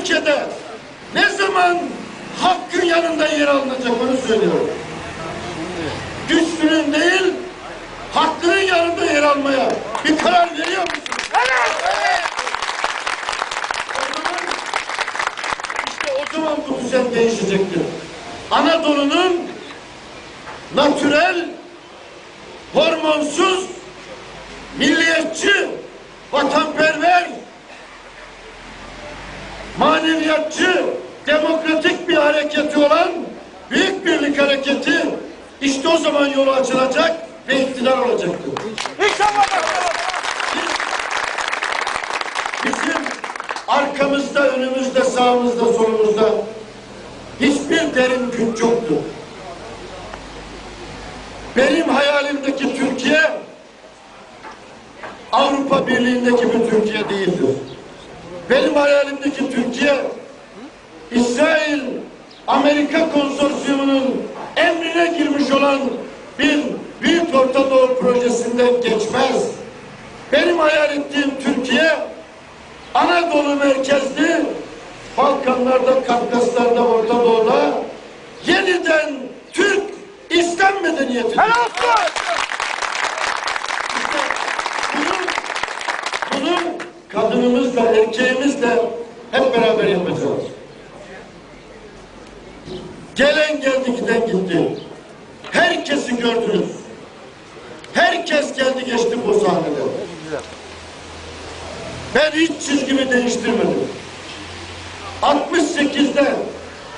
ülkede ne zaman hakkın yanında yer alınacak onu söylüyorum. Güçlünün değil, hakkının yanında yer almaya bir karar veriyor musunuz? O zaman, işte o zaman bu düzen değişecektir. Anadolu'nun natürel, hormonsuz, milliyetçi, vatanperver, maneviyatçı, demokratik bir hareketi olan Büyük Birlik Hareketi işte o zaman yolu açılacak ve iktidar olacaktır. İnşallah. Bizim arkamızda, önümüzde, sağımızda, solumuzda hiçbir derin güç yoktur. Benim hayalimdeki Türkiye Avrupa Birliği'ndeki bir Türkiye değildir. Benim hayalimdeki Türkiye İsrail Amerika konsorsiyumunun emrine girmiş olan bir Büyük Orta Doğu projesinden geçmez. Benim hayal ettiğim Türkiye Anadolu merkezli Balkanlarda, Kafkaslar'da, Orta Doğu'da yeniden Türk İslam medeniyeti. Helal olsun. Kadınımızla, erkeğimizle hep beraber yapacağız. Gelen geldi, giden gitti. Herkesi gördünüz. Herkes geldi geçti bu sahnede. Ben hiç çizgimi değiştirmedim. 68'de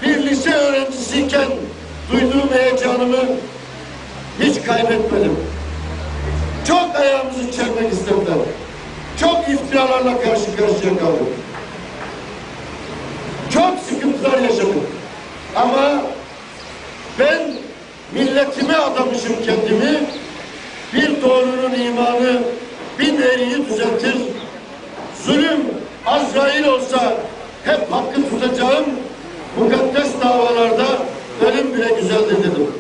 bir lise öğrencisiyken duyduğum heyecanımı hiç kaybetmedim. Çok ayağımızı çelmek istediler çok iftiralarla karşı karşıya kaldık. Çok sıkıntılar yaşadık. Ama ben milletime adamışım kendimi. Bir doğrunun imanı bin eriyi düzeltir. Zulüm Azrail olsa hep hakkı tutacağım. Mukaddes davalarda ölüm bile güzeldir dedim.